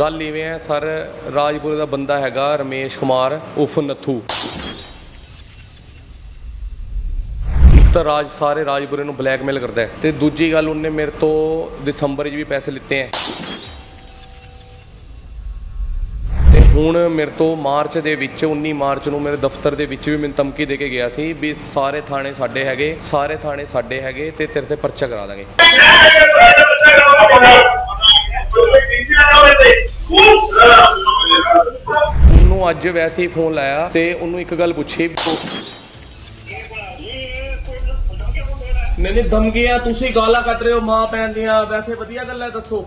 ਗੱਲ ਇਵੇਂ ਹੈ, ਸਰ, ਰਾਜਪੁਰੇ ਦਾ ਬੰਦਾ ਹੈਗਾ ਰਮੇਸ਼ ਕੁਮਾਰ ਉਫ ਨੱਥੂ। ਇੱਕ ਤਾਂ ਰਾਜ, ਸਾਰੇ ਰਾਜਪੁਰੇ ਨੂੰ ਬਲੈਕਮੇਲ ਕਰਦਾ ਹੈ। ਤੇ ਦੂਜੀ ਗੱਲ, ਉਹਨੇ ਮੇਰੇ ਤੋਂ ਦਸੰਬਰ 'ਚ ਵੀ ਪੈਸੇ ਲਿੱਤੇ ਹੈ। ਤੇ ਹੁਣ ਮੇਰੇ ਤੋਂ ਮਾਰਚ ਦੇ ਵਿੱਚ 19 ਮਾਰਚ ਨੂੰ ਮੇਰੇ ਦਫ਼ਤਰ ਦੇ ਵਿੱਚ ਵੀ ਮੈਨੂੰ ਧਮਕੀ ਦੇ ਕੇ ਗਿਆ ਸੀ ਵੀ ਸਾਰੇ ਥਾਣੇ ਸਾਡੇ ਹੈਗੇ, ਸਾਰੇ ਥਾਣੇ ਸਾਡੇ ਹੈਗੇ ਤੇ ਤੇਰੇ ਤੇ ਪਰਚਾ ਕਰਾ ਦਾਂਗੇ। ਅੱਜ ਵੈਸੇ ਹੀ ਫੋਨ ਲਾਇਆ ਤੇ ਉਹਨੂੰ ਇੱਕ ਗੱਲ ਪੁੱਛੀ ਨਹੀਂ ਨਹੀਂ ਧਮਕੀਆਂ ਤੁਸੀਂ ਗਾਲਾਂ ਕੱਢ ਰਹੇ ਹੋ ਮਾਂ ਭੈਣ ਦੀਆਂ। ਵੈਸੇ ਵਧੀਆ ਗੱਲ ਹੈ ਦੱਸੋ।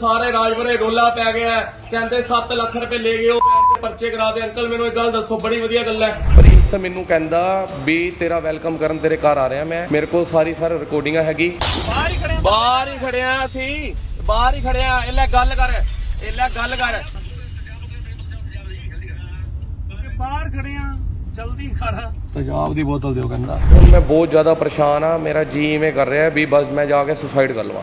ਸਾਰੇ ਰਾਜਪੁਰੇ ਰੋਲਾ ਪੈ ਗਿਆ। ਕਹਿੰਦੇ 7 ਲੱਖ ਰੁਪਏ ਲੈ ਗਏ ਉਹ ਪਰਚੇ ਕਰਾ ਦੇ। ਅੰਕਲ ਮੈਨੂੰ ਇੱਕ ਗੱਲ ਦੱਸੋ ਬੜੀ ਵਧੀਆ ਗੱਲ ਹੈ। ਪ੍ਰਿੰਸ ਮੈਨੂੰ ਕਹਿੰਦਾ ਵੀ ਤੇਰਾ ਵੈਲਕਮ ਕਰਨ ਤੇਰੇ ਘਰ ਆ ਰਿਹਾ ਮੈਂ। ਮੇਰੇ ਕੋਲ ਸਾਰੀ ਸਾਰੀ ਰਿਕਾਰਡਿੰਗਾਂ ਹੈਗੀ। ਬਾਹਰ ਹੀ ਖੜਿਆ ਬਾਹਰ ਹੀ ਖੜਿਆ ਸੀ। ਬਾਹਰ ਹੀ ਖੜਿਆ। ਇਹ ਲੈ ਗੱਲ ਕਰ ਇਹ ਲੈ ਗੱਲ ਕਰ ਕਿ ਬਾਹਰ ਖੜੇ ਆ ਜਲਦੀ ਕਰ ਤੇਜ਼ਾਬ ਦੀ ਬੋਤਲ ਦਿਓ ਕਹਿੰਦਾ ਹੁਣ ਮੈਂ ਬਹੁਤ ਜ਼ਿਆਦਾ ਪਰੇਸ਼ਾਨ ਆ ਮੇਰਾ ਜੀ ਇਵੇਂ ਕਰ ਰਿਹਾ ਵੀ ਬਸ ਮੈਂ ਜਾ ਕੇ ਸੁਸਾਈਡ ਕਰ ਲਵਾਂ।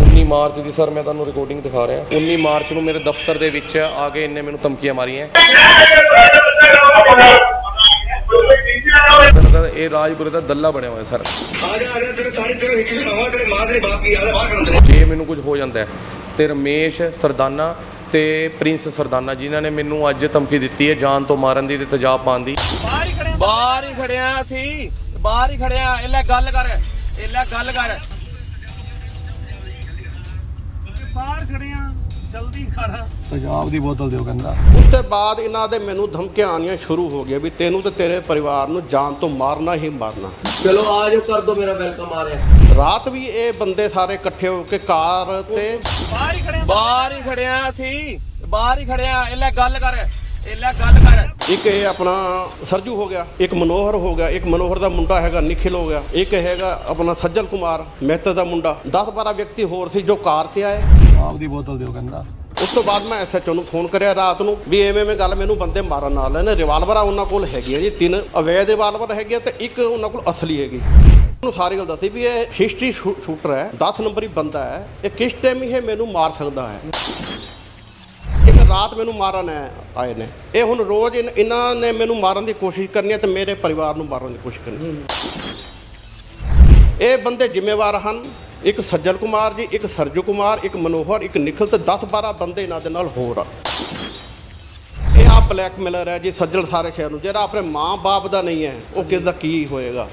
19 ਮਾਰਚ ਦੀ ਸਰ ਮੈਂ ਤੁਹਾਨੂੰ ਰਿਕਾਰਡਿੰਗ ਦਿਖਾ ਰਿਹਾ। 19 ਮਾਰਚ ਨੂੰ ਮੇਰੇ ਦਫ਼ਤਰ ਦੇ ਵਿੱਚ ਆ ਕੇ ਇਹਨੇ ਮੈਨੂੰ ਧਮਕੀਆਂ ਮਾਰੀਆਂ। ਕਹਿੰਦਾ ਇਹ ਰਾਜਪੁਰੇ ਦਾ ਦੱਲਾ ਬਣਿਆ ਹੋਇਆ ਸਰ। ਆ ਜਾ ਆ ਜਾ ਤੇਰੇ ਸਾਰੀ ਤੇਰੇ ਵਿੱਚ ਸੁਣਾਵਾ ਤੇਰੇ ਮਾਂ ਤੇਰੇ ਬਾਪ ਕੀ ਆ ਬਾਹਰ ਖੜੋ ਜੇ ਮੈਨੂੰ ਕੁਝ ਹੋ ਜਾਂਦਾ ਹੈ ਤੇ ਰਮੇਸ਼ ਸਰਦਾਨਾ ਤੇ ਪ੍ਰਿੰਸ ਸਰਦਾਨਾ ਜਿਨ੍ਹਾਂ ਨੇ ਮੈਨੂੰ ਅੱਜ ਧਮਕੀ ਦਿੱਤੀ ਹੈ ਜਾਨ ਤੋਂ ਮਾਰਨ ਦੀ ਤੇ ਤੇਜ਼ਾਬ ਪਾਉਣ ਦੀ। ਬਾਹਰ ਹੀ ਖੜੇ ਬਾਹਰ ਹੀ ਖੜਿਆ ਸੀ ਬਾਹਰ ਹੀ ਖੜਿਆ। ਇਹ ਲੈ ਗੱਲ ਕਰ ਇਹ ਲੈ ਗੱਲ ਕਰ। ਕਿ ਬਾਹਰ ਖੜੇ ਆ। ਜਲਦੀ ਕਰ ਤੇਜ਼ਾਬ ਦੀ ਬੋਤਲ ਦਿਓ ਕਹਿੰਦਾ ਉਸ ਤੋਂ ਬਾਅਦ ਇਹਨਾਂ ਦੇ ਮੈਨੂੰ ਧਮਕੀਆਂ ਆਉਣੀਆਂ ਸ਼ੁਰੂ ਹੋ ਗਈਆਂ ਵੀ ਤੈਨੂੰ ਤੇ ਤੇਰੇ ਪਰਿਵਾਰ ਨੂੰ ਜਾਨ ਤੋਂ ਮਾਰਨਾ ਹੀ ਮਾਰਨਾ। ਚਲੋ ਆ ਜਾਓ ਕਰ ਦੋ ਮੇਰਾ ਵੈਲਕਮ ਆ ਰਿਹਾ। ਰਾਤ ਵੀ ਇਹ ਬੰਦੇ ਸਾਰੇ ਇਕੱਠੇ ਹੋ ਕੇ ਕਾਰ ਤੇ ਬਾਹਰ ਹੀ ਖੜੇ ਆ। ਬਾਹਰ ਹੀ ਖੜਿਆ ਸੀ ਬਾਹਰ ਹੀ ਖੜਿਆ ਇਹ ਲੈ ਗੱਲ ਕਰ। ਗੱਲ ਕਰ। ਇੱਕ ਇਹ ਆਪਣਾ ਸਰਜੂ ਹੋ ਗਿਆ ਇੱਕ ਮਨੋਹਰ ਹੋ ਗਿਆ ਇੱਕ ਮਨੋਹਰ ਦਾ ਮੁੰਡਾ ਹੈਗਾ ਨਿਖਿਲ ਹੋ ਗਿਆ। ਇੱਕ ਹੈਗਾ ਆਪਣਾ ਸੱਜਲ ਕੁਮਾਰ ਮਹਿਤਾ ਦਾ ਮੁੰਡਾ। 10 12 ਵਿਅਕਤੀ ਹੋਰ ਸੀ ਜੋ ਕਾਰ ਤੇ ਆਏ। ਆਪ ਦੀ ਬੋਤਲ ਦਿਓ ਕਹਿੰਦਾ। ਉਸ ਤੋਂ ਬਾਅਦ ਮੈਂ ਐਸਐਚਓ ਨੂੰ ਫੋਨ ਕਰਿਆ ਰਾਤ ਨੂੰ ਵੀ ਐਵੇਂ ਐਵੇਂ ਗੱਲ ਮੈਨੂੰ ਬੰਦੇ ਮਾਰਨ ਨਾਲ ਨੇ। ਰਿਵਾਲਵਰਾਂ ਉਹਨਾਂ ਕੋਲ ਹੈਗੀਆਂ ਜੀ ਤਿੰਨ ਅਵੈਧ ਰਿਵਾਲਵਰ ਹੈਗੇ ਤੇ ਇੱਕ ਉਹਨਾਂ ਕੋਲ ਅਸਲੀ ਹੈਗੀ। ਉਹਨੂੰ ਸਾਰੀ ਗੱਲ ਦੱਸੀ ਵੀ ਇਹ ਹਿਸਟਰੀ ਸ਼ੂਟਰ ਹੈ 10 ਨੰਬਰੀ ਬੰਦਾ ਹੈ। ਇਹ ਕਿਸ ਟਾਈਮ ਇਹ ਮੈਨੂੰ ਮਾਰ ਸਕਦਾ ਹੈ? ਰਾਤ ਮੈਨੂੰ ਮਾਰਨ ਆਏ ਨੇ। ਇਹ ਹੁਣ ਰੋਜ਼ ਇਹਨਾਂ ਨੇ ਮੈਨੂੰ ਮਾਰਨ ਦੀ ਕੋਸ਼ਿਸ਼ ਕਰਨੀ ਹੈ ਤੇ ਮੇਰੇ ਪਰਿਵਾਰ ਨੂੰ ਮਾਰਨ ਦੀ ਕੋਸ਼ਿਸ਼ ਕਰਨੀ ਹੈ। ਇਹ ਬੰਦੇ ਜ਼ਿੰਮੇਵਾਰ ਹਨ। ਇੱਕ ਸੱਜਲ ਕੁਮਾਰ ਜੀ, ਇੱਕ ਸਰਜੂ ਕੁਮਾਰ, ਇੱਕ ਮਨੋਹਰ, ਇੱਕ ਨਿਖਲ ਤੇ 10 12 ਬੰਦੇ ਇਹਨਾਂ ਦੇ ਨਾਲ ਹੋਰ ਆ ਇਹ ਆ ਬਲੈਕਮੇਲਰ ਹੈ ਜੀ, ਸੱਜਲ ਸਾਰੇ ਸ਼ਹਿਰ ਨੂੰ। ਜਿਹੜਾ ਆਪਣੇ ਮਾਂ-ਬਾਪ ਦਾ ਨਹੀਂ ਹੈ, ਉਹ ਕਿਸ ਦਾ ਕੀ ਹੋਏਗਾ?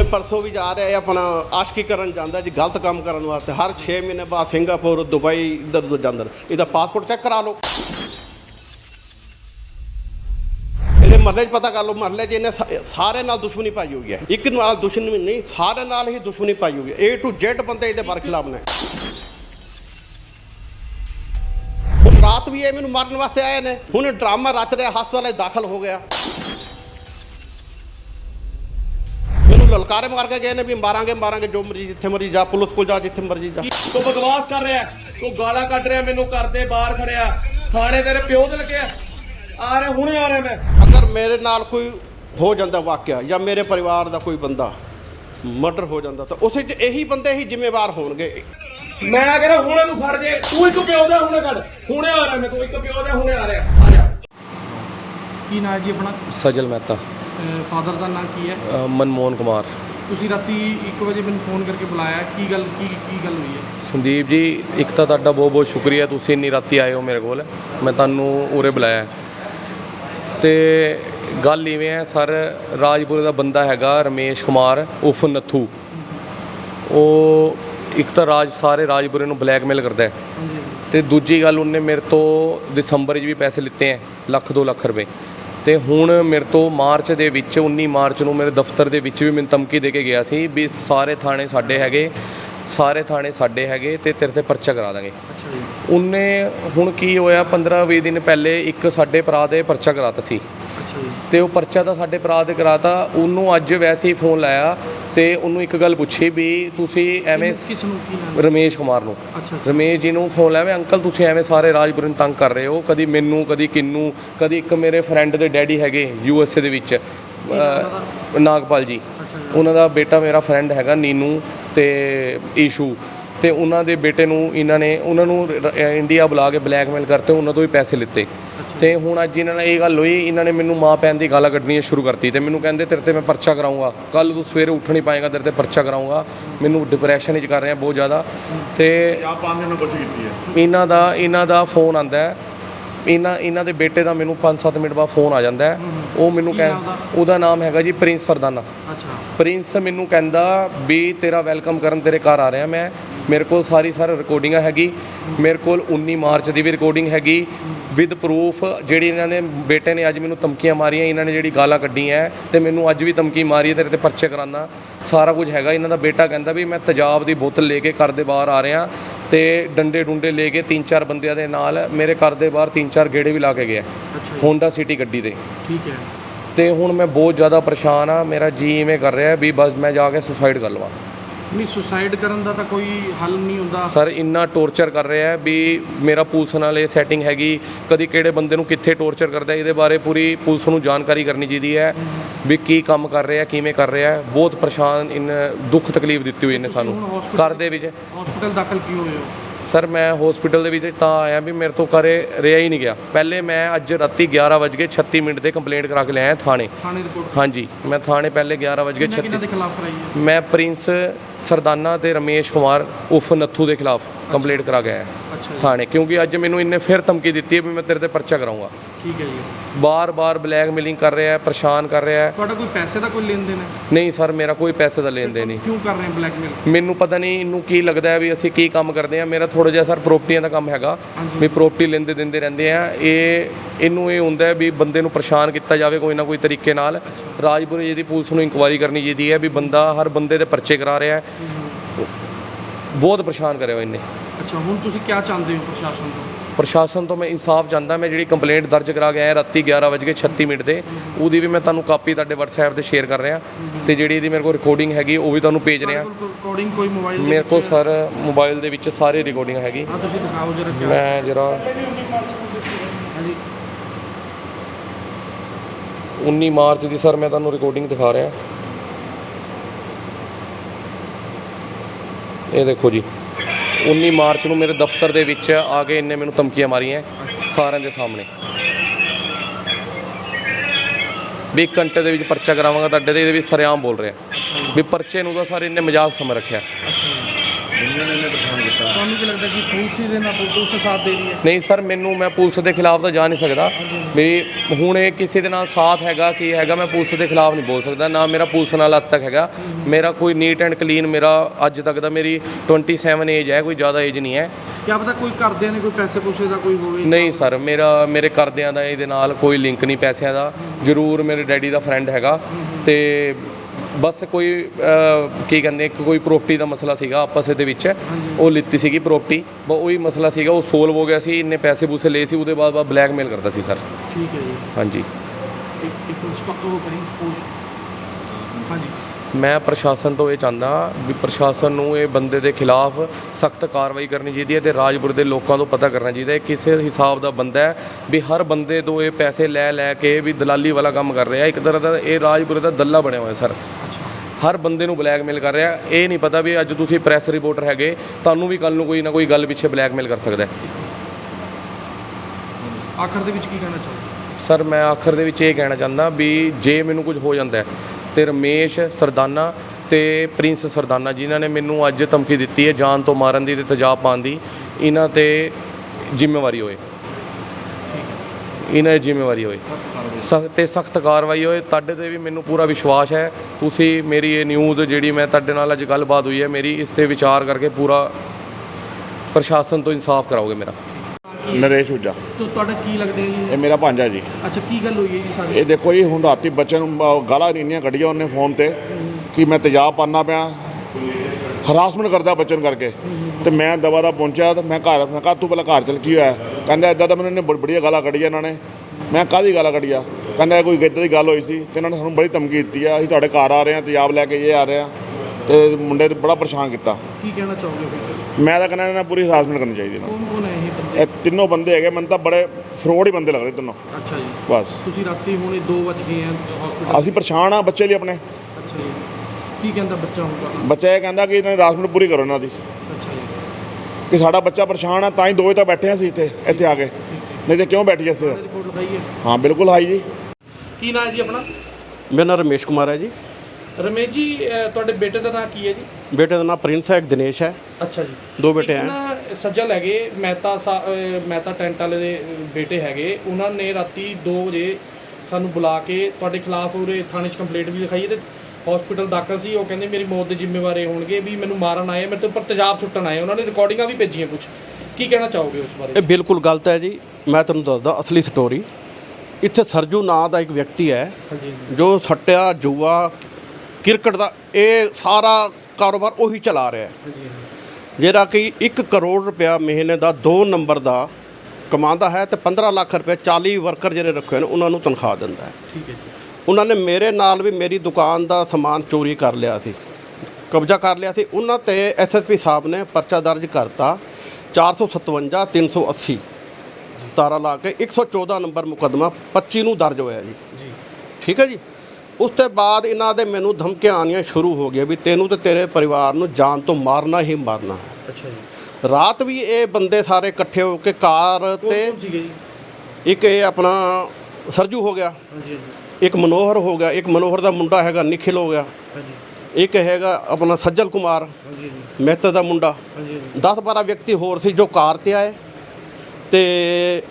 ਉਹਨੇ ਪਰਸੋਂ ਵੀ ਜਾ ਰਿਹਾ ਹੈ, ਆਪਣਾ ਆਸ਼ਕੀ ਕਰਨ ਜਾਂਦਾ ਜੀ, ਗਲਤ ਕੰਮ ਕਰਨ ਵਾਸਤੇ। ਹਰ 6 ਮਹੀਨੇ ਬਾਅਦ ਸਿੰਗਾਪੁਰ, ਦੁਬਈ ਇੱਧਰ ਉੱਧਰ ਜਾਂਦਾ ਇਹਦਾ ਪਾਸਪੋਰਟ ਚੈੱਕ ਕਰਾ ਲਓ। ਇਹਦੇ ਮਹੱਲੇ 'ਚ ਪਤਾ ਕਰ ਲਓ, ਮਹੱਲੇ 'ਚ ਇਹਨੇ ਸਾਰੇ ਨਾਲ ਦੁਸ਼ਮਣੀ ਪਾਈ ਹੋਈ ਹੈ। ਇੱਕ ਨਾਲ ਦੁਸ਼ਮਣੀ ਨਹੀਂ, ਸਾਰੇ ਨਾਲ ਹੀ ਦੁਸ਼ਮਣੀ ਪਾਈ ਹੋਈ ਹੈ। A to Z ਬੰਦੇ ਇਹਦੇ ਬਾਰ ਨੇ। ਰਾਤ ਵੀ ਇਹ ਮੈਨੂੰ ਮਾਰਨ ਵਾਸਤੇ ਆਏ ਨੇ। ਹੁਣ ਡਰਾਮਾ ਰਚ ਰਿਹਾ, ਹਸਪਤਾਲ 'ਚ ਦਾਖਲ ਹੋ ਗਿਆ। ਲਲਕਾਰੇ ਮਾਰ ਕੇ ਗਏ ਨੇ ਵੀ ਮਾਰਾਂਗੇ ਮਾਰਾਂਗੇ ਜੋ ਮਰਜ਼ੀ ਜਿੱਥੇ ਮਰਜ਼ੀ ਜਾ ਪੁਲਿਸ ਕੋਲ ਜਾ ਜਿੱਥੇ ਮਰਜ਼ੀ ਜਾ। ਤੂੰ ਬਕਵਾਸ ਕਰ ਰਿਹਾ ਤੂੰ ਗਾਲਾਂ ਕੱਢ ਰਿਹਾ ਮੈਨੂੰ ਕਰਦੇ ਬਾਹਰ ਖੜਿਆ। ਥਾਣੇ ਤੇਰੇ ਪਿਓ ਦੇ ਲੱਗਿਆ ਆ। ਰਿਹਾ ਹੁਣੇ ਆ ਰਿਹਾ ਮੈਂ। ਅਗਰ ਮੇਰੇ ਨਾਲ ਕੋਈ ਹੋ ਜਾਂਦਾ ਵਾਕਿਆ ਜਾਂ ਮੇਰੇ ਪਰਿਵਾਰ ਦਾ ਕੋਈ ਬੰਦਾ ਮਰਡਰ ਹੋ ਜਾਂਦਾ ਤਾਂ ਉਸੇ 'ਚ ਇਹੀ ਬੰਦੇ ਹੀ ਜ਼ਿੰਮੇਵਾਰ ਹੋਣਗੇ। ਮੈਂ ਕਹਿੰਦਾ ਹੁਣੇ ਨੂੰ ਫੜ ਜੇ ਤੂੰ ਇੱਕ ਪਿਓ ਦਾ ਹੁਣੇ ਕੱਢ। ਹੁਣੇ ਆ ਰਿਹਾ ਮੈਂ ਤੂੰ ਇੱਕ ਪਿਓ ਦਾ ਹੁਣੇ ਆ ਰਿਹਾ। ਆ ਜਾ। ਕੀ ਨਾਂ ਜੀ ਆਪਣਾ? ਸਜਲ ਮਹਿਤਾ। ਫਾਦਰ ਦਾ ਨਾਂ ਕੀ ਹੈ? ਅ, ਮਨਮੋਹਨ ਕੁਮਾਰ। ਤੁਸੀਂ ਰਾਤੀ 1 ਵਜੇ ਮੈਨੂੰ ਫੋਨ ਕਰਕੇ ਬੁਲਾਇਆ ਕੀ ਗੱਲ ਕੀ ਕੀ ਗੱਲ ਹੋਈ ਹੈ? ਸੰਦੀਪ ਜੀ ਇੱਕ ਤਾਂ ਤੁਹਾਡਾ ਬਹੁਤ ਬਹੁਤ ਸ਼ੁਕਰੀਆ ਤੁਸੀਂ ਇੰਨੀ ਰਾਤੀ ਆਏ ਹੋ ਮੇਰੇ ਕੋਲ। ਮੈਂ ਤੁਹਾਨੂੰ ਉਰੇ ਬੁਲਾਇਆ। ਤੇ ਗੱਲ ਇਵੇਂ ਹੈ ਸਰ ਰਾਜਪੁਰੇ ਦਾ ਬੰਦਾ ਹੈਗਾ ਰਮੇਸ਼ ਕੁਮਾਰ ਉਫ ਨੱਥੂ। ਉਹ ਇੱਕ ਤਾਂ ਰਾਜ ਸਾਰੇ ਰਾਜਪੁਰੇ ਨੂੰ ਬਲੈਕਮੇਲ ਕਰਦਾ ਹੈ। ਤੇ ਦੂਜੀ ਗੱਲ ਉਹਨੇ ਮੇਰੇ ਤੋਂ ਦਸੰਬਰ 'ਚ ਵੀ ਪੈਸੇ ਲਿੱਤੇ ਹੈ ਲੱਖ 2 ਲੱਖ ਰੁਪਏ। ਤੇ ਹੁਣ ਮੇਰੇ ਤੋਂ ਮਾਰਚ ਦੇ ਵਿੱਚ 19 ਮਾਰਚ ਨੂੰ ਮੇਰੇ ਦਫ਼ਤਰ ਦੇ ਵਿੱਚ ਵੀ ਮੈਨੂੰ ਧਮਕੀ ਦੇ ਕੇ ਗਿਆ ਸੀ ਵੀ ਸਾਰੇ ਥਾਣੇ ਸਾਡੇ ਹੈਗੇ ਸਾਰੇ ਥਾਣੇ ਸਾਡੇ ਹੈਗੇ ਤੇ ਤੇਰੇ ਤੇ ਪਰਚਾ ਕਰਾ ਦਾਂਗੇ। ਉਹਨੇ ਹੁਣ ਕੀ ਹੋਇਆ 15 20 ਦਿਨ ਪਹਿਲੇ ਇੱਕ ਸਾਡੇ ਭਰਾ ਦੇ ਪਰਚਾ ਕਰਾਤਾ ਸੀ। ਤੇ ਉਹ ਪਰਚਾ ਤਾਂ ਸਾਡੇ ਭਰਾ ਦੇ ਕਰਾਤਾ ਉਹਨੂੰ ਅੱਜ ਵੈਸੇ ਹੀ ਫੋਨ ਲਾਇਆ ਤੇ ਉਹਨੂੰ ਇੱਕ ਗੱਲ ਪੁੱਛੀ ਵੀ ਤੁਸੀਂ ਐਵੇਂ ਕਿਸ ਨੂੰ ਕੀ ਨਾਮ ਰਮੇਸ਼ ਕੁਮਾਰ ਨੂੰ। ਅੱਛਾ ਰਮੇਸ਼ ਜੀ ਨੂੰ ਫੋਨ ਲਾਇਆ ਅੰਕਲ ਤੁਸੀਂ ਐਵੇਂ ਸਾਰੇ ਰਾਜਪੁਰ ਨੂੰ ਤੰਗ ਕਰ ਰਹੇ ਹੋ ਕਦੀ ਮੈਨੂੰ ਕਦੀ ਕਿੰਨੂ ਕਦੀ ਇੱਕ ਮੇਰੇ ਫਰੈਂਡ ਦੇ ਡੈਡੀ ਹੈਗੇ ਯੂ ਐਸ ਏ ਦੇ ਵਿੱਚ ਅਹ, ਨਾਗਪਾਲ ਜੀ। ਉਹਨਾਂ ਦਾ ਬੇਟਾ ਮੇਰਾ ਫਰੈਂਡ ਹੈਗਾ ਨੀਨੂ ਤੇ ਈਸ਼ੂ। ਤੇ ਉਹਨਾਂ ਦੇ ਬੇਟੇ ਨੂੰ ਇਹਨਾਂ ਨੇ ਉਹਨਾਂ ਨੂੰ ਰ- ਇੰਡੀਆ ਬੁਲਾ ਕੇ ਬਲੈਕਮੇਲ ਕਰਤੇ ਉਹਨਾਂ ਤੋਂ ਵੀ ਪੈਸੇ ਲਿੱਤੇ। ਤੇ ਹੁਣ ਅੱਜ ਇਹਨਾਂ ਨਾਲ ਇਹ ਗੱਲ ਹੋਈ ਇਹਨਾਂ ਨੇ ਮੈਨੂੰ ਮਾਂ ਪੈਣ ਦੀ ਗਾਲਾਂ ਕੱਢਣੀਆਂ ਸ਼ੁਰੂ ਕਰਤੀ ਤੇ ਮੈਨੂੰ ਕਹਿੰਦੇ ਤੇਰੇ ਤੇ ਮੈਂ ਪਰਚਾ ਕਰਾਉਂਗਾ। ਕੱਲ ਤੂੰ ਸਵੇਰੇ ਉੱਠ ਨਹੀਂ ਪਾਏਗਾ ਤੇਰੇ ਤੇ ਪਰਚਾ ਕਰਾਉਂਗਾ। ਮੈਨੂੰ ਡਿਪਰੈਸ਼ਨ ਵਿੱਚ ਕਰ ਰਿਹਾ ਬਹੁਤ ਜ਼ਿਆਦਾ। ਤੇ ਆ ਪਾਉਣ ਦੀ ਕੋਸ਼ਿਸ਼ ਕੀਤੀ ਹੈ? ਇਹਨਾਂ ਦਾ ਇਹਨਾਂ ਦਾ ਫੋਨ ਆਂਦਾ ਹੈ। ਇਹਨਾਂ ਇਹਨਾਂ ਦੇ ਬੇਟੇ ਦਾ ਮੈਨੂੰ 5-7 ਮਿੰਟ ਬਾਅਦ ਫੋਨ ਆ ਜਾਂਦਾ ਹੈ। ਉਹ ਮੈਨੂੰ ਕਹਿ? ਉਹਦਾ? ਨਾਮ ਹੈਗਾ ਜੀ ਪ੍ਰਿੰਸ ਸਰਦਾਨਾ। ਅੱਛਾ। ਪ੍ਰਿੰਸ ਮੈਨੂੰ ਕਹਿੰਦਾ ਵੀ ਤੇਰਾ ਵੈਲਕਮ ਕਰਨ ਤੇਰੇ ਘਰ ਆ ਰਿਹਾ ਮੈਂ। ਮੇਰੇ ਕੋਲ ਸਾਰੀ ਸਾਰੀ ਰਿਕਾਰਡਿੰਗਾਂ ਹੈਗੀ। ਮੇਰੇ ਕੋਲ 19 ਮਾਰਚ ਦੀ ਵੀ ਰਿਕਾਰਡਿੰਗ ਹੈਗੀ। ਵਿਦ ਪ੍ਰੂਫ ਜਿਹੜੀ ਇਹਨਾਂ ਨੇ ਬੇਟੇ ਨੇ ਅੱਜ ਮੈਨੂੰ ਧਮਕੀਆਂ ਮਾਰੀਆਂ ਇਹਨਾਂ ਨੇ ਜਿਹੜੀ ਗਾਲਾਂ ਕੱਢੀਆਂ ਤੇ ਮੈਨੂੰ ਅੱਜ ਵੀ ਧਮਕੀ ਮਾਰੀ ਤੇਰੇ ਤੇ ਪਰਚੇ ਕਰਾਨਾ। ਸਾਰਾ ਕੁਝ ਹੈਗਾ। ਇਹਨਾਂ ਦਾ ਬੇਟਾ ਕਹਿੰਦਾ ਵੀ ਮੈਂ ਤੇਜ਼ਾਬ ਦੀ ਬੋਤਲ ਲੈ ਕੇ ਘਰ ਦੇ ਬਾਹਰ ਆ ਰਿਹਾ ਤੇ ਡੰਡੇ ਡੁੰਡੇ ਲੈ ਕੇ ਤਿੰਨ ਚਾਰ ਬੰਦਿਆਂ ਦੇ ਨਾਲ ਮੇਰੇ ਘਰ ਦੇ ਬਾਹਰ ਤਿੰਨ ਚਾਰ ਗੇੜੇ ਵੀ ਲਾ ਕੇ ਗਿਆ। ਹੋਂਡਾ ਸਿਟੀ ਗੱਡੀ ਤੇ। ਠੀਕ ਹੈ ਤੇ ਹੁਣ ਮੈਂ ਬਹੁਤ ਜ਼ਿਆਦਾ ਪਰੇਸ਼ਾਨ ਆ। ਮੇਰਾ ਜੀ ਇਵੇਂ ਕਰ ਰਿਹਾ ਵੀ ਬਸ ਮੈਂ ਜਾ ਕੇ ਸੁਸਾਈਡ ਕਰ ਲਵਾਂ। ਨਹੀਂ ਸੁਸਾਈਡ ਕਰਨ ਦਾ ਤਾਂ ਕੋਈ ਹੱਲ ਨਹੀਂ ਹੁੰਦਾ। ਸਰ ਇੰਨਾ ਟੌਰਚਰ ਕਰ ਰਿਹਾ ਹੈ ਵੀ ਮੇਰਾ ਪੁਲਿਸ ਨਾਲ ਇਹ ਸੈਟਿੰਗ ਹੈਗੀ ਕਦੀ ਕਿਹੜੇ ਬੰਦੇ ਨੂੰ ਕਿੱਥੇ ਟੌਰਚਰ ਕਰਦਾ ਇਹਦੇ ਬਾਰੇ ਪੂਰੀ ਪੁਲਿਸ ਨੂੰ ਜਾਣਕਾਰੀ ਕਰਨੀ ਚਾਹੀਦੀ ਹੈ ਵੀ ਕੀ ਕੰਮ ਕਰ ਰਿਹਾ ਕਿਵੇਂ ਕਰ ਰਿਹਾ। ਬਹੁਤ ਪਰੇਸ਼ਾਨ ਇਨ ਦੁੱਖ ਤਕਲੀਫ ਦਿੱਤੀ ਹੋਈ ਇਹਨੇ ਸਾਨੂੰ। ਘਰ ਦੇ ਵਿੱਚ। ਹਸਪੀਟਲ ਦਾਖਲ ਕਿਉਂ ਹੋਏ ਹੋ? ਸਰ ਮੈਂ ਹਸਪੀਟਲ ਦੇ ਵਿੱਚ ਤਾਂ ਆਇਆ ਵੀ ਮੇਰੇ ਤੋਂ ਘਰੇ ਰਿਹਾ ਹੀ ਨਹੀਂ ਗਿਆ। ਪਹਿਲੇ ਮੈਂ ਅੱਜ ਰਾਤੀ 11:36 ਮਿੰਟ ਤੇ ਕੰਪਲੇਂਟ ਕਰਾ ਕੇ ਲਿਆਇਆ ਥਾਣੇ। ਥਾਣੇ ਰਿਪੋਰਟ ਹਾਂਜੀ ਮੈਂ ਥਾਣੇ ਪਹਿਲੇ ਕਿਹਨਾਂ 11:36 ਕਿਹਨਾਂ ਦੇ ਖਿਲਾਫ ਕਰਾਈ ਹੈ? ਮੈਂ ਪ੍ਰਿੰਸ ਸਰਦਾਨਾ ਤੇ ਰਮੇਸ਼ ਕੁਮਾਰ ਉਫ ਨੱਥੂ ਦੇ ਖਿਲਾਫ ਕੰਪਲੇਂਟ ਕਰਾ ਗਿਆ ਹੈ। ਥਾਣੇ ਕਿਉਂਕਿ ਅੱਜ ਮੈਨੂੰ ਇਹਨੇ ਫਿਰ ਧਮਕੀ ਦਿੱਤੀ ਹੈ ਵੀ ਮੈਂ ਤੇਰੇ ਤੇ ਪਰਚਾ ਕਰਾਉਂਗਾ। ਠੀਕ ਹੈ ਜੀ। ਬਾਰ-ਬਾਰ ਬਲੈਕਮੇਲਿੰਗ ਕਰ ਰਿਹਾ ਹੈ ਪਰੇਸ਼ਾਨ ਕਰ ਰਿਹਾ ਹੈ। ਤੁਹਾਡਾ ਕੋਈ ਪੈਸੇ ਦਾ ਕੋਈ ਲੈਣ ਦੇਣ ਹੈ? ਨਹੀਂ ਸਰ ਮੇਰਾ ਕੋਈ ਪੈਸੇ ਦਾ ਲੈਣ ਦੇਣ ਨਹੀਂ। ਕਿਉਂ ਕਰ ਰਹੇ ਹੋ ਬਲੈਕਮੇਲ? ਮੈਨੂੰ ਪਤਾ ਨਹੀਂ ਇਹਨੂੰ ਕੀ ਲੱਗਦਾ ਹੈ ਵੀ ਅਸੀਂ ਕੀ ਕੰਮ ਕਰਦੇ ਆ ਮੇਰਾ ਥੋੜਾ ਜਿਹਾ ਸਰ ਪ੍ਰਾਪਰਟੀਆਂ ਦਾ ਕੰਮ ਹੈਗਾ ਵੀ ਪ੍ਰਾਪਰਟੀ ਲੈਂਦੇ ਦਿੰਦੇ ਰਹਿੰਦੇ ਆ ਇਹ ਇਹਨੂੰ ਇਹ ਹੁੰਦਾ ਹੈ ਵੀ ਬੰਦੇ ਨੂੰ ਪਰੇਸ਼ਾਨ ਕੀਤਾ ਜਾਵੇ ਕੋਈ ਨਾ ਕੋਈ ਤਰੀਕੇ ਨਾਲ। ਰਾਜਪੁਰੇ ਜਿਹਦੀ ਪੁਲਿਸ ਨੂੰ ਇਨਕੁਆਇਰੀ ਕਰਨੀ ਚਾਹੀਦੀ ਹੈ ਵੀ ਬੰਦਾ ਹਰ ਬੰਦੇ ਦੇ ਪਰਚੇ ਕਰਾ ਰਿਹਾ ਹੈ। ਬਹੁਤ ਪਰੇਸ਼ਾਨ ਕਰਿਆ ਹੋਇਆ ਇਹਨੇ। ਅੱਛਾ ਹੁਣ ਤੁਸੀਂ ਕੀ ਚਾਹੁੰਦੇ ਹੋ ਪ੍ਰਸ਼ਾਸਨ ਤੋਂ? ਪ੍ਰਸ਼ਾਸਨ ਤੋਂ ਮੈਂ ਇਨਸਾਫ ਚਾਹੁੰਦਾ ਮੈਂ ਜਿਹੜੀ ਕੰਪਲੇਂਟ ਦਰਜ ਕਰਾ ਆਇਆ ਰਾਤੀ 11:36 ਮਿੰਟ ਤੇ ਉਹਦੀ ਵੀ ਮੈਂ ਤੁਹਾਨੂੰ ਕਾਪੀ ਤੁਹਾਡੇ WhatsApp ਤੇ ਸ਼ੇਅਰ ਕਰ ਰਿਹਾ। ਤੇ ਜਿਹੜੀ ਇਹਦੀ ਮੇਰੇ ਕੋਲ ਰਿਕਾਰਡਿੰਗ ਹੈਗੀ ਉਹ ਵੀ ਤੁਹਾਨੂੰ ਭੇਜ ਰਿਹਾ। ਰਿਕਾਰਡਿੰਗ ਕੋਈ ਮੋਬਾਈਲ ਮੇਰੇ ਕੋਲ ਸਰ ਮੋਬਾਈਲ ਦੇ ਵਿੱਚ ਸਾਰੇ ਰਿਕਾਰਡਿੰਗ ਹੈਗੀ। ਹਾਂ ਤੁਸੀਂ ਦਿਖਾਓ ਜਰਾ ਮੈਂ ਜਰਾ ਹਾਂਜੀ। 19 ਮਾਰਚ ਦੀ ਸਰ ਮੈਂ ਤੁਹਾਨੂੰ ਰਿਕਾਰਡਿੰਗ ਦਿਖਾ ਰਿਹਾ। ਇਹ ਦੇਖੋ ਜੀ। 19 ਮਾਰਚ ਨੂੰ ਮੇਰੇ ਦਫ਼ਤਰ ਦੇ ਵਿੱਚ ਆ ਕੇ ਇਹਨੇ ਮੈਨੂੰ ਧਮਕੀਆਂ ਮਾਰੀਆਂ ਸਾਰਿਆਂ ਦੇ ਸਾਹਮਣੇ। ਵੀ ਇੱਕ ਘੰਟੇ ਦੇ ਵਿੱਚ ਪਰਚਾ ਕਰਾਵਾਂਗਾ ਤੁਹਾਡੇ ਦੇ ਇਹਦੇ ਵਿੱਚ ਸਰਿਆਮ ਬੋਲ ਰਿਹਾ। ਵੀ ਪਰਚੇ ਨੂੰ ਤਾਂ ਸਾਰੇ ਇਹਨੇ ਮਜ਼ਾਕ ਸਮਝ ਰੱਖਿਆ। ਤੁਹਾਨੂੰ ਕੀ ਲੱਗਦਾ ਕਿ ਪੁਲਿਸ ਹੀ ਦੇ ਨਾਲ ਪੁਲਿਸ ਸਾਥ ਦੇ ਰਹੀ ਹੈ? ਨਹੀਂ ਸਰ ਮੈਨੂੰ ਮੈਂ ਪੁਲਿਸ ਦੇ ਖਿਲਾਫ ਤਾਂ ਜਾ ਨਹੀਂ ਸਕਦਾ। ਵੀ ਹੁਣ ਇਹ ਕਿਸੇ ਦੇ ਨਾਲ ਸਾਥ ਹੈਗਾ ਕੀ ਹੈਗਾ ਮੈਂ ਪੁਲਿਸ ਦੇ ਖਿਲਾਫ ਨਹੀਂ ਬੋਲ ਸਕਦਾ। ਨਾ ਮੇਰਾ ਪੁਲਿਸ ਨਾਲ ਹੱਦ ਤੱਕ ਹੈਗਾ। ਮੇਰਾ ਕੋਈ ਨੀਟ ਐਂਡ ਕਲੀਨ ਮੇਰਾ ਅੱਜ ਤੱਕ ਦਾ ਮੇਰੀ 27 ਏਜ ਹੈ ਕੋਈ ਜ਼ਿਆਦਾ ਏਜ ਨਹੀਂ ਹੈ। ਕਿਆ ਪਤਾ ਕੋਈ ਘਰਦਿਆਂ ਨੇ ਕੋਈ ਪੈਸੇ ਪੂਸੇ ਦਾ ਕੋਈ ਹੋਵੇ? ਨਹੀਂ ਸਰ ਮੇਰਾ ਮੇਰੇ ਕਰਦਿਆਂ ਦਾ ਇਹਦੇ ਨਾਲ ਕੋਈ ਲਿੰਕ ਨਹੀਂ ਪੈਸਿਆਂ ਦਾ। ਜ਼ਰੂਰ ਮੇਰੇ ਡੈਡੀ ਦਾ ਫਰੈਂਡ ਹੈਗਾ। ਤੇ ਬਸ ਕੋਈ ਅਹ, ਕੀ ਕਹਿੰਦੇ ਇੱਕ ਕੋਈ ਪ੍ਰਾਪਰਟੀ ਦਾ ਮਸਲਾ ਸੀਗਾ ਆਪਸ ਦੇ ਵਿੱਚ। ਉਹ ਲਿੱਤੀ ਸੀਗੀ ਪ੍ਰਾਪਰਟੀ ਬਸ ਉਹੀ ਮਸਲਾ ਸੀਗਾ ਉਹ ਸੋਲਵ ਹੋ ਗਿਆ ਸੀ ਇੰਨੇ ਪੈਸੇ ਪੂਸੇ ਲਏ ਸੀ ਉਹਦੇ ਬਾਅਦ ਬਾਅਦ ਬਲੈਕਮੇਲ ਕਰਦਾ ਸੀ ਸਰ। ਠੀਕ ਹੈ ਜੀ। ਹਾਂਜੀ। ਇੱਕ ਇੱਕ ਸਟਾਪ ਉਹ ਕਰੀ ਪੁਲਿਸ ਹਾਂਜੀ। ਮੈਂ ਪ੍ਰਸ਼ਾਸਨ ਤੋਂ ਇਹ ਚਾਹੁੰਦਾ ਵੀ ਪ੍ਰਸ਼ਾਸਨ ਨੂੰ ਇਹ ਬੰਦੇ ਦੇ ਖਿਲਾਫ ਸਖਤ ਕਾਰਵਾਈ ਕਰਨੀ ਚਾਹੀਦੀ ਹੈ ਤੇ ਰਾਜਪੁਰ ਦੇ ਲੋਕਾਂ ਤੋਂ ਪਤਾ ਕਰਨਾ ਚਾਹੀਦਾ ਹੈ। ਕਿਸੇ ਹਿਸਾਬ ਦਾ ਬੰਦਾ ਹੈ ਵੀ ਹਰ ਬੰਦੇ ਤੋਂ ਇਹ ਪੈਸੇ ਲੈ ਲੈ ਕੇ ਵੀ ਦਲਾਲੀ ਵਾਲਾ ਕੰਮ ਕਰ ਰਿਹਾ ਇੱਕ ਤਰ੍ਹਾਂ ਦਾ ਇਹ ਰਾਜਪੁਰ ਦਾ ਦੱਲਾ ਬਣਿਆ ਹੋਇਆ ਸਰ। ਹਰ ਬੰਦੇ ਨੂੰ ਬਲੈਕਮੇਲ ਕਰ ਰਿਹਾ। ਇਹ ਨਹੀਂ ਪਤਾ ਵੀ ਅੱਜ ਤੁਸੀਂ ਪ੍ਰੈਸ ਰਿਪੋਰਟਰ ਹੈਗੇ ਤੁਹਾਨੂੰ ਵੀ ਕੱਲ ਨੂੰ ਕੋਈ ਨਾ ਕੋਈ ਗੱਲ ਪਿੱਛੇ ਬਲੈਕਮੇਲ ਕਰ ਸਕਦਾ ਹੈ। ਆਖਰ ਦੇ ਵਿੱਚ ਕੀ ਕਹਿਣਾ ਚਾਹੁੰਦੇ ਸਰ ਮੈਂ ਆਖਰ ਦੇ ਵਿੱਚ ਇਹ ਕਹਿਣਾ ਚਾਹੁੰਦਾ ਵੀ ਜੇ ਮੈਨੂੰ ਕੁਝ ਹੋ ਜਾਂਦਾ ਹੈ ਤੇ ਰਮੇਸ਼ ਸਰਦਾਨਾ ਤੇ ਪ੍ਰਿੰਸ ਸਰਦਾਨਾ ਜਿਨ੍ਹਾਂ ਨੇ ਮੈਨੂੰ ਅੱਜ ਧਮਕੀ ਦਿੱਤੀ ਹੈ ਜਾਨ ਤੋਂ ਮਾਰਨ ਦੀ ਤੇ ਤੇਜ਼ਾਬ ਪਾਉਣ ਦੀ ਇਹਨਾਂ ਤੇ ਜ਼ਿੰਮੇਵਾਰੀ ਹੋਏ। ਇਹਨਾਂ ਦੀ ਜ਼ਿੰਮੇਵਾਰੀ ਹੋਏ ਸਖਤ ਤੇ ਸਖਤ ਕਾਰਵਾਈ ਹੋਏ। ਤੁਹਾਡੇ ਤੇ ਵੀ ਮੈਨੂੰ ਪੂਰਾ ਵਿਸ਼ਵਾਸ ਹੈ। ਤੁਸੀਂ ਮੇਰੀ ਇਹ ਨਿਊਜ਼ ਜਿਹੜੀ ਮੈਂ ਤੁਹਾਡੇ ਨਾਲ ਅੱਜ ਗੱਲਬਾਤ ਹੋਈ ਹੈ ਮੇਰੀ ਇਸ ਤੇ ਵਿਚਾਰ ਕਰਕੇ ਪੂਰਾ ਪ੍ਰਸ਼ਾਸਨ ਤੋਂ ਇਨਸਾਫ ਕਰਾਓਗੇ ਮੇਰਾ। ਨਰੇਸ਼ ਹੁਜਾ ਤੋ ਤੁਹਾਡਾ ਕੀ ਲੱਗਦਾ ਹੈ ਜੀ? ਇਹ ਮੇਰਾ ਭਾਂਜਾ ਜੀ। ਅੱਛਾ ਕੀ ਗੱਲ ਹੋਈ ਹੈ ਜੀ ਸਾਰੀ? ਇਹ ਦੇਖੋ ਜੀ ਹੁਣ ਰਾਤੀ ਬੱਚੇ ਨੂੰ ਗਾਲਾਂ ਇੰਨੀਆਂ ਕੱਢੀਆਂ ਉਹਨੇ ਫੋਨ ਤੇ ਕਿ ਮੈਂ ਤੇਜ਼ਾਬ ਪਾਣਾ ਪਿਆ। ਹਰਾਸਮੈਂਟ ਕਰਦਾ ਬੱਚੇ ਨੂੰ ਕਰਕੇ। ਤੇ ਮੈਂ ਦਵਾ ਦਾ ਪਹੁੰਚਿਆ ਤੇ ਮੈਂ ਘਰ ਮੈਂ ਕਿਹਾ ਤੂੰ ਪਹਿਲਾਂ ਘਰ ਚਲ ਕੀ ਹੋਇਆ? ਕਹਿੰਦਾ ਇਦਾਂ ਤਾਂ ਮੈਨੂੰ ਇਹਨੇ ਬੜ- ਬੜੀਆਂ ਗਾਲਾਂ ਕੱਢੀਆਂ ਇਹਨਾਂ ਨੇ। ਮੈਂ ਕਾਹਦੀ ਗਾਲਾਂ ਕੱਢੀਆਂ? ਕਹਿੰਦਾ ਕੋਈ ਇੱਦਾਂ ਦੀ ਗੱਲ ਹੋਈ ਸੀ ਤੇ ਇਹਨਾਂ ਨੇ ਸਾਨੂੰ ਬੜੀ ਧਮਕੀ ਦਿੱਤੀ ਆ। ਅਸੀਂ ਤੁਹਾਡੇ ਘਰ ਆ ਰਹੇ ਹਾਂ ਤੇਜ਼ਾਬ ਲੈ ਕੇ ਇਹ ਆ ਰਹੇ ਹਾਂ। ਤੇ ਮੁੰਡੇ ਨੇ ਬੜਾ ਪਰੇਸ਼ਾਨ ਕੀਤਾ। ਕੀ ਕਹਿਣਾ ਚਾਹੋਗੇ ਫਿਰ? ਮੈਂ ਤਾਂ ਕਹਿੰਦਾ ਇਹਨਾਂ ਪੂਰੀ ਹਰਾਸਮੈਂਟ ਕਰਨੀ ਚਾਹੀਦੀ ਇਹਨਾਂ ਕੌਣ ਕੌਣ ਹੈ ਇਹ ਬੰਦੇ? ਨੂੰ। ਇਹ ਤਿੰਨੋਂ ਬੰਦੇ ਹੈਗੇ ਮੈਨੂੰ ਤਾਂ ਬੜੇ ਫਰੋਡ ਹੀ ਬੰਦੇ ਲੱਗਦੇ ਤਿੰਨੋਂ। ਅੱਛਾ ਜੀ। ਬਸ। ਤੁਸੀਂ ਰਾਤੀ ਹੁਣੇ 2 ਵਜ ਗਏ ਆ ਹਸਪੀਟਲ ਅਸੀਂ ਪਰੇਸ਼ਾਨ ਆ ਬੱਚੇ ਲਈ ਆਪਣੇ। ਅੱਛਾ ਜੀ। ਕੀ ਕਹਿੰਦਾ ਬੱਚਾ ਹੋਊਗਾ ਬੱਚਾ ਇਹ ਕਹਿੰਦਾ ਕਿ ਇਹਨਾਂ ਦੀ ਰਾਸਮਟ ਪੂਰੀ ਕਰੋ ਇਹਨਾਂ ਦੀ। ਅੱਛਾ ਜੀ। ਕਿ ਸਾਡਾ ਬੱਚਾ ਪਰੇਸ਼ਾਨ ਆ ਤਾਂ ਹੀ ਦੋ ਵਜੇ ਤੱਕ ਬੈਠੇ ਹਾਂ ਅਸੀਂ ਇੱਥੇ ਇੱਥੇ ਆ ਕੇ। ਨਹੀਂ ਤੇ ਕਿਉਂ ਬੈਠੀ ਅਸੀਂ? ਰਿਪੋਰਟ ਹੈ? ਹਾਂ ਬਿਲਕੁਲ ਹਾਈ ਜੀ। ਕੀ ਨਾਂ ਹੈ ਜੀ ਆਪਣਾ? ਮੇਰਾ ਨਾਮ ਰਮੇਸ਼ ਕੁਮਾਰ ਹੈ ਜੀ। ਰਮੇਸ਼ ਜੀ ਅਹ ਤੁਹਾਡੇ ਬੇਟੇ ਦਾ ਨਾਂ ਕੀ ਹੈ ਜੀ? ਬੇਟੇ ਦਾ ਨਾਮ ਪ੍ਰਿੰਸ ਹੈ ਇੱਕ ਦਿਨੇਸ਼ ਹੈ। ਅੱਛਾ ਜੀ। ਦੋ ਬੇਟੇ ਹੈ। ਨਾ ਸੱਜਲ ਹੈਗੇ ਮਹਿਤਾ ਸਾ- ਅਹ ਮਹਿਤਾ ਟੈਂਟ ਵਾਲੇ ਦੇ ਅਹ, ਬੇਟੇ ਹੈਗੇ। ਉਹਨਾਂ ਨੇ ਰਾਤੀ 2 ਵਜੇ ਸਾਨੂੰ ਬੁਲਾ ਕੇ ਤੁਹਾਡੇ ਖਿਲਾਫ ਉਰੇ ਥਾਣੇ 'ਚ ਕੰਪਲੇਂਟ ਵੀ ਲਿਖਾਈ ਹੈ ਤੇ ਹਸਪੀਟਲ ਦਾਖਲ ਸੀ ਉਹ ਕਹਿੰਦੇ ਮੇਰੀ ਮੌਤ ਦੇ ਜ਼ਿੰਮੇਵਾਰ ਇਹ ਹੋਣਗੇ ਵੀ ਮੈਨੂੰ ਮਾਰਨ ਆਏ ਮੇਰੇ ਤੋਂ ਉੱਪਰ ਤੇਜ਼ਾਬ ਸੁੱਟਣ ਆਏ ਉਹਨਾਂ ਨੇ ਰਿਕਾਰਡਿੰਗਾਂ ਵੀ ਭੇਜੀਆਂ ਕੁਝ ਕੀ ਕਹਿਣਾ ਚਾਹੋਗੇ ਉਸ ਬਾਰੇ? ਇਹ ਬਿਲਕੁਲ ਗਲਤ ਹੈ ਜੀ। ਮੈਂ ਤੁਹਾਨੂੰ ਦੱਸਦਾ ਅਸਲੀ ਸਟੋਰੀ ਇੱਥੇ ਸਰਜੂ ਨਾਂ ਦਾ ਇੱਕ ਵਿਅਕਤੀ ਹੈ ਜੋ ਸੱਟਿਆ ਜੂਆ ਕ੍ਰਿਕਟ ਦਾ ਇਹ ਸਾਰਾ ਕਾਰੋਬਾਰ ਉਹੀ ਚਲਾ ਰਿਹਾ ਹੈ। ਜਿਹੜਾ ਕਿ 1 ਕਰੋੜ ਰੁਪਇਆ ਮਹੀਨੇ ਦਾ 2 ਨੰਬਰ ਦਾ ਕਮਾਉਂਦਾ ਹੈ ਤੇ 15 ਲੱਖ ਰੁਪਏ 40 ਵਰਕਰ ਜਿਹੜੇ ਰੱਖੇ ਨੇ ਉਹਨਾਂ ਨੂੰ ਤਨਖਾਹ ਦਿੰਦਾ ਹੈ। ਠੀਕ ਹੈ ਜੀ। ਉਹਨਾਂ ਨੇ ਮੇਰੇ ਨਾਲ ਵੀ ਮੇਰੀ ਦੁਕਾਨ ਦਾ ਸਮਾਨ ਚੋਰੀ ਕਰ ਲਿਆ ਸੀ। ਕਬਜ਼ਾ ਕਰ ਲਿਆ ਸੀ। ਉਹਨਾਂ ਤੇ ਐਸਐਸਪੀ ਸਾਹਿਬ ਨੇ ਪਰਚਾ ਦਰਜ ਕਰਤਾ 457 380 ਤਾਰਾ ਲਾ ਕੇ 114 ਨੰਬਰ ਮੁਕੱਦਮਾ 25 ਨੂੰ ਦਰਜ ਹੋਇਆ ਜੀ। ਠੀਕ ਹੈ ਜੀ? ਉਸ ਤੋਂ ਬਾਅਦ ਇਹਨਾਂ ਦੇ ਮੈਨੂੰ ਧਮਕੀਆਂ ਆਉਣੀਆਂ ਸ਼ੁਰੂ ਹੋ ਗਈਆਂ ਵੀ ਤੈਨੂੰ ਤੇ ਤੇਰੇ ਪਰਿਵਾਰ ਨੂੰ ਜਾਨ ਤੋਂ ਮਾਰਨਾ ਹੀ ਮਾਰਨਾ। ਅੱਛਾ ਜੀ। ਰਾਤ ਵੀ ਇਹ ਬੰਦੇ ਸਾਰੇ ਇਕੱਠੇ ਹੋ ਕੇ ਕਾਰ ਤੇ ਇੱਕ ਇਹ ਆਪਣਾ ਸਰਜੂ ਹੋ ਗਿਆ। ਹਾਂਜੀ ਹਾਂਜੀ। ਇੱਕ ਮਨੋਹਰ ਹੋ ਗਿਆ ਇੱਕ ਮਨੋਹਰ ਦਾ ਮੁੰਡਾ ਹੈਗਾ ਨਿਖਿਲ ਹੋ ਗਿਆ। ਇੱਕ ਹੈਗਾ ਆਪਣਾ ਸੱਜਲ ਕੁਮਾਰ ਮਹਿਤਾ ਦਾ ਮੁੰਡਾ। ਹਾਂਜੀ ਹਾਂਜੀ। 10 12 ਵਿਅਕਤੀ ਹੋਰ ਸੀ ਜੋ ਕਾਰ ਤੇ ਆਏ। ਤੇ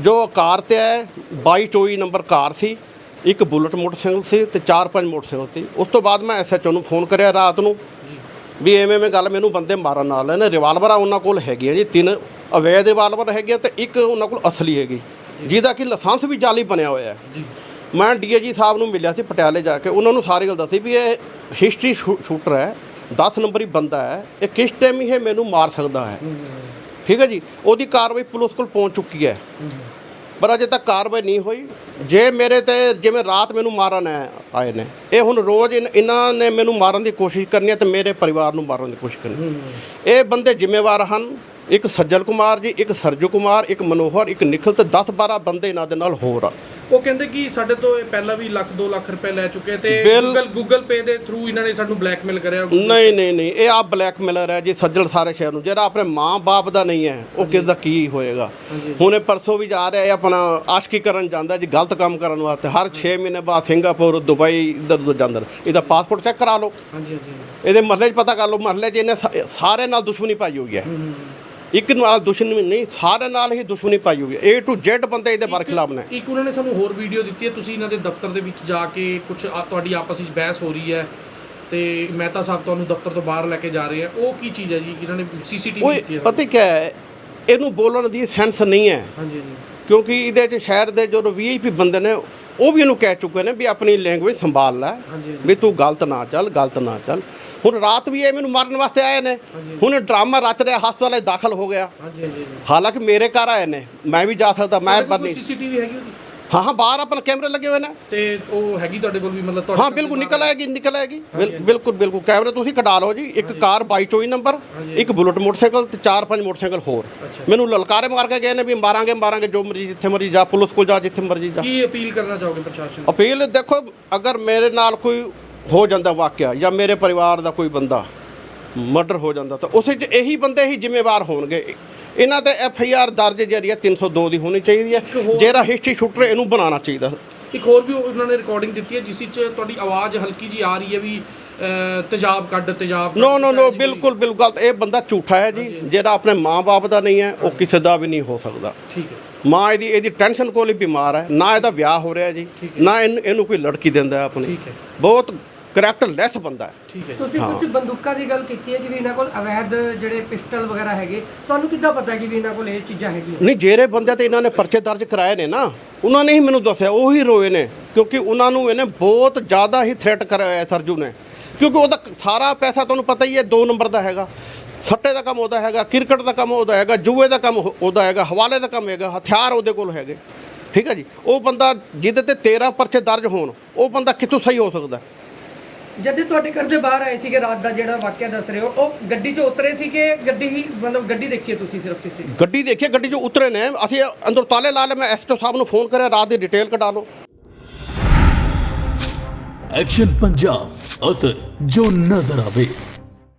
ਜੋ ਕਾਰ ਤੇ ਆਏ 22 24 ਨੰਬਰ ਕਾਰ ਸੀ ਇੱਕ ਬੁਲਟ ਮੋਟਰਸਾਈਕਲ ਸੀ ਤੇ 4-5 ਮੋਟਰਸਾਈਕਲ ਸੀ। ਉਸ ਤੋਂ ਬਾਅਦ ਮੈਂ ਐਸਐਚਓ ਨੂੰ ਫੋਨ ਕਰਿਆ ਰਾਤ ਨੂੰ ਵੀ ਐਵੇਂ ਐਵੇਂ ਗੱਲ ਮੈਨੂੰ ਬੰਦੇ ਮਾਰਨ ਨਾਲ ਨੇ। ਰਿਵਾਲਵਰਾਂ ਉਹਨਾਂ ਕੋਲ ਹੈਗੀਆਂ ਜੀ ਤਿੰਨ ਅਵੈਧ ਰਿਵਾਲਵਰ ਹੈਗੀਆਂ ਤੇ ਇੱਕ ਉਹਨਾਂ ਕੋਲ ਅਸਲੀ ਹੈਗੀ। ਜਿਹਦਾ ਕਿ ਲਾਇਸੈਂਸ ਵੀ ਜਾਲੀ ਬਣਿਆ ਹੋਇਆ ਹੈ। ਮੈਂ ਡੀਏਜੀ ਸਾਹਿਬ ਨੂੰ ਮਿਲਿਆ ਸੀ ਪਟਿਆਲੇ ਜਾ ਕੇ, ਉਹਨਾਂ ਨੂੰ ਸਾਰੀ ਗੱਲ ਦੱਸੀ ਵੀ ਇਹ ਹਿਸਟਰੀ ਸ਼ੂਟਰ ਹੈ 10 ਨੰਬਰੀ ਬੰਦਾ ਹੈ, ਇਹ ਕਿਸ ਟਾਈਮ ਹੀ ਇਹ ਮੈਨੂੰ ਮਾਰ ਸਕਦਾ ਹੈ। ਠੀਕ ਹੈ ਜੀ? ਉਹਦੀ ਕਾਰਵਾਈ ਪੁਲਿਸ ਕੋਲ ਪਹੁੰਚ ਚੁੱਕੀ ਹੈ। ਪਰ ਅਜੇ ਤੱਕ ਕਾਰਵਾਈ ਨਹੀਂ ਹੋਈ। ਜੇ ਮੇਰੇ ਤੇ, ਜਿਵੇਂ ਰਾਤ ਮੈਨੂੰ ਮਾਰਨ ਆਏ ਨੇ, ਇਹ ਹੁਣ ਰੋਜ਼ ਇਹਨਾਂ ਨੇ ਮੈਨੂੰ ਮਾਰਨ ਦੀ ਕੋਸ਼ਿਸ਼ ਕਰਨੀ ਹੈ ਤੇ ਮੇਰੇ ਪਰਿਵਾਰ ਨੂੰ ਮਾਰਨ ਦੀ ਕੋਸ਼ਿਸ਼ ਕਰਨੀ ਇਹ ਬੰਦੇ ਜ਼ਿੰਮੇਵਾਰ ਹਨ। ਇੱਕ ਸੱਜਲ ਕੁਮਾਰ ਜੀ, ਇੱਕ ਸਰਜੂ ਕੁਮਾਰ, ਇੱਕ ਮਨੋਹਰ, ਇੱਕ ਨਿਖਲ ਤੇ 10 12 ਬੰਦੇ ਇਹਨਾਂ ਦੇ ਨਾਲ ਹੋਰ ਆ। ਉਹ ਕਹਿੰਦੇ ਕਿ ਸਾਡੇ ਤੋਂ ਇਹ ਪਹਿਲਾਂ ਵੀ ਲੱਖ 2 ਲੱਖ ਰੁਪਏ ਲੈ ਚੁੱਕੇ ਤੇ ਬਿਲ- ਗੂਗਲ ਗੂਗਲ ਪੇ ਦੇ ਥਰੂ ਇਹਨਾਂ ਨੇ ਸਾਨੂੰ ਬਲੈਕਮੇਲ ਕਰਿਆ ਨਹੀਂ ਨਹੀਂ ਨਹੀਂ ਇਹ ਆਪ ਬਲੈਕਮੇਲਰ ਹੈ ਜੀ ਸੱਜਲ ਸਾਰੇ ਸ਼ਹਿਰ ਨੂੰ। ਜਿਹੜਾ ਆਪਣੇ ਮਾਂ-ਬਾਪ ਦਾ ਨਹੀਂ ਹੈ ਉਹ ਕਿਸ ਦਾ ਕੀ ਹੋਏਗਾ। ਹੁਣ ਇਹ ਪਰਸੋਂ ਵੀ ਜਾ ਰਿਹਾ ਹੈ ਆਪਣਾ ਆਸ਼ਕੀ ਕਰਨ ਜਾਂਦਾ ਜੀ ਗਲਤ ਕੰਮ ਕਰਨ ਵਾਸਤੇ। ਹਰ 6 ਮਹੀਨੇ ਬਾਅਦ ਸਿੰਗਾਪੁਰ ਦੁਬਈ ਇੱਧਰ ਉੱਧਰ ਜਾਂਦਾ। ਇਹਦਾ ਪਾਸਪੋਰਟ ਚੈੱਕ ਕਰਾ ਲਓ। ਹਾਂਜੀ ਹਾਂਜੀ। ਇਹਦੇ ਮਹੱਲੇ 'ਚ ਪਤਾ ਕਰ ਲਓ ਮਹੱਲੇ 'ਚ ਇਹਨੇ ਸਾ- ਸਾਰੇ ਨਾਲ ਦੁਸ਼ਮਣੀ ਪਾਈ ਹੋਈ ਹੈ। ਇੱਕ ਨਾਲ ਦੁਸ਼ਮਣੀ ਨਹੀਂ ਸਾਰੇ ਨਾਲ ਹੀ ਦੁਸ਼ਮਣੀ ਪਾਈ ਹੋਈ ਹੈ। A to Z ਬੰਦੇ ਇਹਦੇ ਬਾਰੇ ਖਿਲਾਫ ਨੇ। ਇੱਕ ਉਹਨਾਂ ਨੇ ਸਾਨੂੰ ਹੋਰ ਵੀਡੀਓ ਦਿੱਤੀ ਹੈ ਤੁਸੀਂ ਇਹਨਾਂ ਦੇ ਦਫ਼ਤਰ ਦੇ ਵਿੱਚ ਜਾ ਕੇ ਕੁਝ ਤੁਹਾਡੀ ਆਪਸ ਵਿੱਚ ਬਹਿਸ ਹੋ ਰਹੀ ਹੈ ਤੇ ਮਹਿਤਾ ਸਾਹਿਬ ਤੁਹਾਨੂੰ ਦਫ਼ਤਰ ਤੋਂ ਬਾਹਰ ਲੈ ਕੇ ਜਾ ਰਹੇ ਆ ਉਹ ਕੀ ਚੀਜ਼ ਹੈ ਜੀ? ਇਹਨਾਂ ਨੇ ਸੀਸੀਟੀਵੀ ਓਏ ਦਿੱਤੀ ਹੈ ਪਤਾ ਕੀ ਹੈ? ਇਹਨੂੰ ਬੋਲਣ ਦੀ ਸੈਂਸ ਨਹੀਂ ਹੈ। ਹਾਂਜੀ ਹਾਂਜੀ। ਕਿਉਂਕਿ ਇਹਦੇ 'ਚ ਸ਼ਹਿਰ ਦੇ ਜੋ ਵੀਆਈਪੀ ਬੰਦੇ ਨੇ ਉਹ ਵੀ ਇਹਨੂੰ ਕਹਿ ਚੁੱਕੇ ਨੇ ਵੀ ਆਪਣੀ ਲੈਂਗੁਏਜ ਸੰਭਾਲ ਲੈ। ਵੀ ਤੂੰ ਗਲਤ ਨਾ ਚੱਲ ਗਲਤ ਨਾ ਚੱਲ। ਹੁਣ ਰਾਤ ਵੀ ਇਹ ਮੈਨੂੰ ਮਾਰਨ ਵਾਸਤੇ ਆਏ ਨੇ। ਹੁਣ ਡਰਾਮਾ ਰਚ ਰਿਹਾ ਹਸਪਤਾਲ ਦਾਖਲ ਹੋ ਗਿਆ। ਹਾਲਾਂਕਿ ਮੇਰੇ ਘਰ ਆਏ ਨੇ। ਮੈਂ ਵੀ ਜਾ ਸਕਦਾ ਮੈਂ ਪਰ ਨਹੀਂ ਸੀਸੀਟੀਵੀ ਹੈਗੀ ਉਹਦੀ? ਹਾਂ ਹਾਂ ਬਾਹਰ ਆਪਣਾ ਕੈਮਰੇ ਲੱਗੇ ਹੋਏ ਨੇ। ਤੇ ਉਹ ਹੈਗੀ ਤੁਹਾਡੇ ਕੋਲ ਵੀ ਮਤਲਬ ਹਾਂ ਬਿਲਕੁਲ ਨਿਕਲ ਆਏਗੀ ਨਿਕਲ ਆਏਗੀ। ਬਿਲ- ਬਿਲਕੁਲ ਬਿਲਕੁਲ। ਕੈਮਰੇ ਤੁਸੀਂ ਕਢਾ ਲਓ ਜੀ। ਇੱਕ ਕਾਰ 2224 ਨੰਬਰ। ਇੱਕ ਬੁਲਟ ਮੋਟਰਸਾਈਕਲ ਤੇ ਚਾਰ ਪੰਜ ਮੋਟਰਸਾਈਕਲ ਹੋਰ। ਮੈਨੂੰ ਲਲਕਾਰੇ ਮਾਰ ਕੇ ਗਏ ਨੇ ਵੀ ਮਾਰਾਂਗੇ ਮਾਰਾਂਗੇ ਜੋ ਮਰਜ਼ੀ ਜਿੱਥੇ ਮਰਜ਼ੀ ਜਾ ਪੁਲਿਸ ਕੋਲ ਜਾ ਜਿੱਥੇ ਮਰਜ਼ੀ ਜਾ। ਕੀ ਅਪੀਲ ਕਰਨਾ ਚਾਹੋਗੇ ਪ੍ਰਸ਼ਾਸਨ ਨੂੰ? ਅਪੀਲ ਦੇਖੋ ਅਗਰ ਮੇਰੇ ਨਾਲ ਕੋਈ ਹੋ ਜਾਂਦਾ ਵਾਕਿਆ ਜਾਂ ਮੇਰੇ ਪਰਿਵਾਰ ਦਾ ਕੋਈ ਬੰਦਾ ਮਰਡਰ ਹੋ ਜਾਂਦਾ ਤਾਂ ਉਸੇ 'ਚ ਇਹੀ ਬੰਦੇ ਹੀ ਜ਼ਿੰਮੇਵਾਰ ਹੋਣਗੇ। ਇਹਨਾਂ ਤੇ ਐਫ ਆਈ ਆਰ ਦਰਜ ਜਿਹੜੀ ਹੈ 302 ਦੀ ਹੋਣੀ ਚਾਹੀਦੀ ਹੈ। ਜਿਹੜਾ ਹਿਸਟਰੀ ਸ਼ੂਟਰ ਇਹਨੂੰ ਬਣਾਉਣਾ ਚਾਹੀਦਾ। ਇੱਕ ਹੋਰ ਵੀ ਉਹਨਾਂ ਨੇ ਰਿਕਾਰਡਿੰਗ ਦਿੱਤੀ ਹੈ ਜਿਸ ਵਿੱਚ ਤੁਹਾਡੀ ਆਵਾਜ਼ ਹਲਕੀ ਜੀ ਆ ਰਹੀ ਹੈ ਵੀ ਤੇਜ਼ਾਬ ਕੱਢ ਤੇਜ਼ਾਬ ਨੋ ਨੋ ਨੋ ਬਿਲਕੁਲ ਬਿਲਕੁਲ ਇਹ ਬੰਦਾ ਝੂਠਾ ਹੈ ਜੀ ਜਿਹੜਾ ਆਪਣੇ ਮਾਂ-ਬਾਪ ਦਾ ਨਹੀਂ ਹੈ ਉਹ ਕਿਸੇ ਦਾ ਵੀ ਨਹੀਂ ਹੋ ਸਕਦਾ। ਕੋਈ- ਠੀਕ ਹੈ। ਮਾਂ ਇਹਦੀ ਇਹਦੀ ਟੈਨਸ਼ਨ ਕੋਲ ਹੀ ਬਿਮਾਰ ਹੈ ਨਾ ਇਹਦਾ ਵਿਆਹ ਹੋ ਰਿਹਾ ਜੀ। ਨਾ ਇਹਨੂੰ ਕੋਈ ਲੜਕੀ ਦਿੰਦਾ ਆਪਣੀ। ਠੀਕ ਹੈ। ਬਹੁਤ ਕਰੈਕਟਰ ਲੈਸ ਬੰਦਾ ਹੈ। ਠੀਕ ਹੈ ਤੁਸੀਂ ਕੁਝ ਬੰਦੂਕਾਂ ਦੀ ਗੱਲ ਕੀਤੀ ਹੈ ਕਿ ਵੀ ਇਹਨਾਂ ਕੋਲ ਅਵੈਧ ਜਿਹੜੇ ਪਿਸਟਲ ਵਗੈਰਾ ਹੈਗੇ ਤੁਹਾਨੂੰ ਕਿੱਦਾਂ ਪਤਾ ਹੈ ਕਿ ਵੀ ਇਹਨਾਂ ਕੋਲ ਇਹ ਚੀਜ਼ਾਂ ਹੈਗੀਆਂ? ਨਹੀਂ ਜਿਹੜੇ ਬੰਦੇ ਤੇ ਇਹਨਾਂ ਨੇ ਪਰਚੇ ਦਰਜ ਕਰਾਏ ਨੇ ਨਾ ਉਹਨਾਂ ਨੇ ਹੀ ਮੈਨੂੰ ਦੱਸਿਆ ਉਹੀ ਰੋਏ ਨੇ ਕਿਉਂਕਿ ਉਹਨਾਂ ਨੂੰ ਇਹਨੇ ਬਹੁਤ ਜ਼ਿਆਦਾ ਹੀ ਥ੍ਰੈਟ ਕਰਾਇਆ ਹੈ ਸਰਜੂ ਨੇ। ਕਿਉਂਕਿ ਉਹਦਾ ਸਾਰਾ ਪੈਸਾ ਤੁਹਾਨੂੰ ਪਤਾ ਹੀ ਹੈ 2 ਨੰਬਰ ਦਾ ਹੈਗਾ। ਸੱਟੇ ਦਾ ਕੰਮ ਉਹਦਾ ਹੈਗਾ ਕ੍ਰਿਕਟ ਦਾ ਕੰਮ ਉਹਦਾ ਹੈਗਾ ਜੂਏ ਦਾ ਕੰਮ ਉਹ- ਉਹਦਾ ਹੈਗਾ ਹਵਾਲੇ ਦਾ ਕੰਮ ਹੈਗਾ ਹਥਿਆਰ ਉਹਦੇ ਕੋਲ ਹੈਗੇ। ਠੀਕ ਹੈ ਜੀ? ਉਹ ਬੰਦਾ ਜਿਹਦੇ ਤੇ 13 ਪਰਚੇ ਦਰਜ ਹੋਣ ਉਹ ਬੰਦਾ ਕਿੱਥੋਂ ਸਹੀ ਹੋ ਸਕਦਾ? ਜਦ ਇਹ ਤੁਹਾਡੇ ਘਰ ਦੇ ਬਾਹਰ ਆਏ ਸੀਗੇ ਰਾਤ ਦਾ ਜਿਹੜਾ ਵਾਕਿਆ ਦੱਸ ਰਹੇ ਹੋ ਉਹ ਗੱਡੀ 'ਚ ਉਤਰੇ ਸੀ ਕਿ ਗੱਡੀ ਹੀ ਮਤਲਬ ਗੱਡੀ ਦੇਖੀ ਹੈ ਤੁਸੀਂ ਸਿਰਫ ਸੀਸੀ ਗੱਡੀ ਦੇਖੀਏ ਗੱਡੀ 'ਚੋਂ ਉਤਰੇ ਨੇ। ਅਸੀਂ ਅੰਦਰ ਤਾਲੇ ਲਾ ਲਏ ਮੈਂ ਐਸਟੋ ਸਾਹਿਬ ਨੂੰ ਫੋਨ ਕਰਿਆ ਰਾਤ ਦੀ ਡਿਟੇਲ ਕਢਾ ਲਓ। ਐਕਸ਼ਨ ਪੰਜਾਬ ਅਸਰ ਜੋ ਨਜ਼ਰ ਆਵੇ।